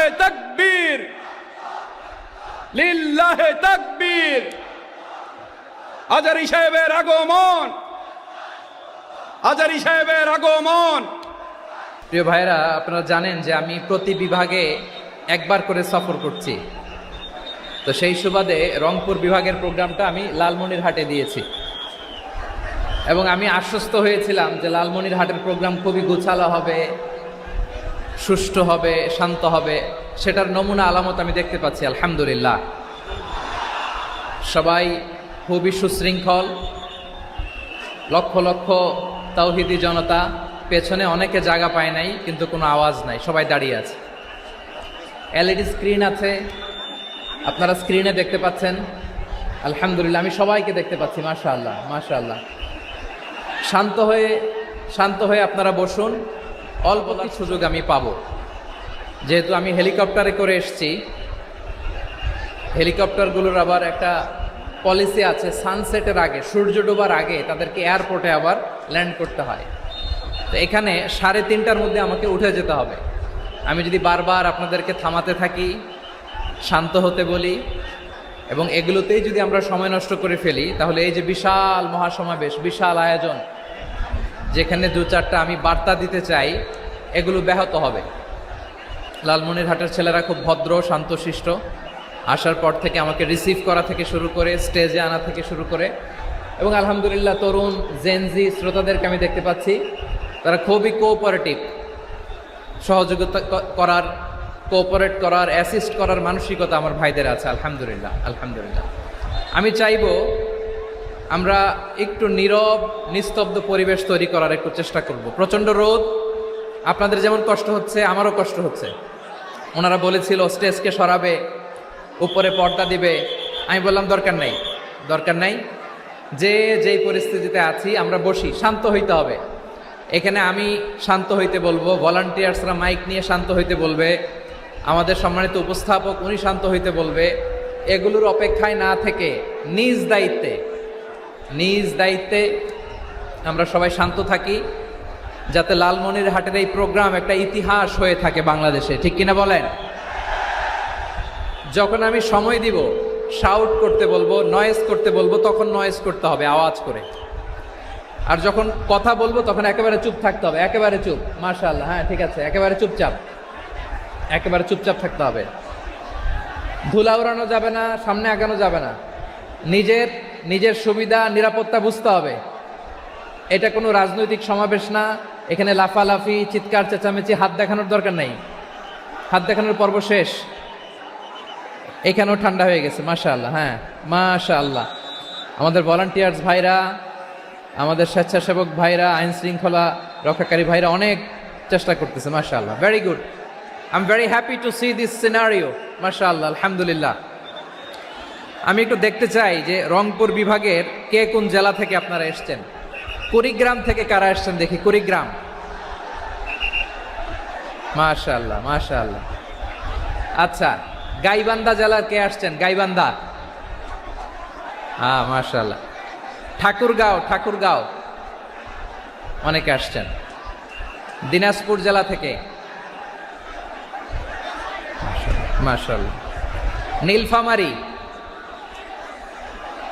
লিল্লাহে তাকবীর। লিল্লাহে তাকবীর। আজারি সাহেবের আগমন। আজারি সাহেবের আগমন। প্রিয় ভাইরা আপনারা জানেন যে আমি প্রতি বিভাগে একবার করে সফর করছি। তো সেই সুবাদে রংপুর বিভাগের প্রোগ্রামটা আমি লালমনিরহাটে দিয়েছি। এবং আমি আশ্বস্ত হয়েছিলাম যে লালমনিরহাটের প্রোগ্রাম খুবই গোছালো হবে। সুষ্ঠু হবে, শান্ত হবে, সেটার নমুনা আলামত আমি দেখতে পাচ্ছি, আলহামদুলিল্লাহ। সবাই খুবই সুশৃঙ্খল, লক্ষ লক্ষ তাওহিদি জনতা, পেছনে অনেকে জায়গা পায় নাই, কিন্তু কোনো আওয়াজ নাই, সবাই দাঁড়িয়ে আছে। এলইডি স্ক্রিন আছে, আপনারা স্ক্রিনে দেখতে পাচ্ছেন, আলহামদুলিল্লাহ, আমি সবাইকে দেখতে পাচ্ছি মাশা আল্লাহ আল্লাহ শান্ত হয়ে শান্ত হয়ে আপনারা বসুন অল্প সুযোগ আমি পাবো। যেহেতু আমি হেলিকপ্টারে করে এসছি, হেলিকপ্টারগুলোর আবার একটা পলিসি আছে সানসেটের আগে, সূর্য ডোবার আগে তাদেরকে এয়ারপোর্টে আবার ল্যান্ড করতে হয়। তো এখানে সাড়ে তিনটার মধ্যে আমাকে উঠে যেতে হবে। আমি যদি বারবার আপনাদেরকে থামাতে থাকি, শান্ত হতে বলি, এবং এগুলোতেই যদি আমরা সময় নষ্ট করে ফেলি, তাহলে এই যে বিশাল মহাসমাবেশ, বিশাল আয়োজন যেখানে দু চারটা আমি বার্তা দিতে চাই, এগুলো ব্যাহত হবে। লালমনিরহাটের ছেলেরা খুব ভদ্র, শান্তশিষ্ট। আসার পর থেকে আমাকে রিসিভ করা থেকে শুরু করে স্টেজে আনা থেকে শুরু করে। এবং আলহামদুলিল্লাহ তরুণ জেনজি শ্রোতাদেরকে আমি দেখতে পাচ্ছি। তারা খুবই কোঅপারেটিভ সহযোগিতা করার কোঅপারেট করার অ্যাসিস্ট করার মানসিকতা আমার ভাইদের আছে, আলহামদুলিল্লাহ আলহামদুলিল্লাহ। আমি চাইব আমরা একটু নীরব, নিস্তব্ধ পরিবেশ তৈরি করার একটু চেষ্টা করব। প্রচণ্ড রোদ, আপনাদের যেমন কষ্ট হচ্ছে, আমারও কষ্ট হচ্ছে। ওনারা বলেছিল, স্টেজকে সরাবে, উপরে পর্দা দিবে। আমি বললাম, দরকার নাই দরকার নাই। যে যেই পরিস্থিতিতে আছি, আমরা বসি, শান্ত হইতে হবে। এখানে আমি শান্ত হইতে বলব, ভলান্টিয়ার্সরা মাইক নিয়ে শান্ত হইতে বলবে, আমাদের সম্মানিত উপস্থাপক, উনি শান্ত হইতে বলবে। এগুলোর অপেক্ষায় না থেকে নিজ দায়িত্বে নিজ দায়িত্বে আমরা সবাই শান্ত থাকি, যাতে লালমনির হাটের এই প্রোগ্রাম একটা ইতিহাস হয়ে থাকে বাংলাদেশে। ঠিক কিনা বলেন? যখন আমি সময় দিব শাউট করতে বলব নয়েজ করতে বলব, তখন নয়েজ করতে হবে, আওয়াজ করে। আর যখন কথা বলব, তখন একেবারে চুপ থাকতে হবে, একেবারে চুপ। মার্শাল্লাহ হ্যাঁ ঠিক আছে, একেবারে চুপচাপ। একেবারে চুপচাপ থাকতে হবে। ধুলা উড়ানো যাবে না, সামনে আগানো যাবে না। নিজের নিজের সুবিধা, নিরাপত্তা বুঝতে হবে। এটা কোনো রাজনৈতিক সমাবেশ না। এখানে লাফালাফি, চিৎকার, চেঁচামেচি, হাত দেখানোর দরকার নেই। হাত দেখানোর পর্ব শেষ। এখানেও ঠান্ডা হয়ে গেছে মাশা আল্লাহ হ্যাঁ মাশা আল্লাহ আমাদের ভলান্টিয়ার্স ভাইরা, আমাদের স্বেচ্ছাসেবক ভাইরা, আইন শৃঙ্খলা রক্ষাকারী ভাইরা অনেক চেষ্টা করতেছে মাশা আল্লাহ very good I am very happy to see this scenario মাশা আল্লাহ আলহামদুলিল্লাহ। আমি একটু দেখতে চাই যে রংপুর বিভাগের কে কোন জেলা থেকে আপনারা এসছেন? কুড়িগ্রাম থেকে কারা এসছেন দেখি, কুড়িগ্রাম। মাশা আল্লাহ মাশা আল্লাহ আচ্ছা গাইবান্ধা জেলার কে আসছেন? গাইবান্ধা। হ্যাঁ মাশাল্লাহ ঠাকুরগাঁও ঠাকুরগাঁও। অনেকে আসছেন। দিনাজপুর জেলা থেকে। মাশাল্লাহ নীলফামারি।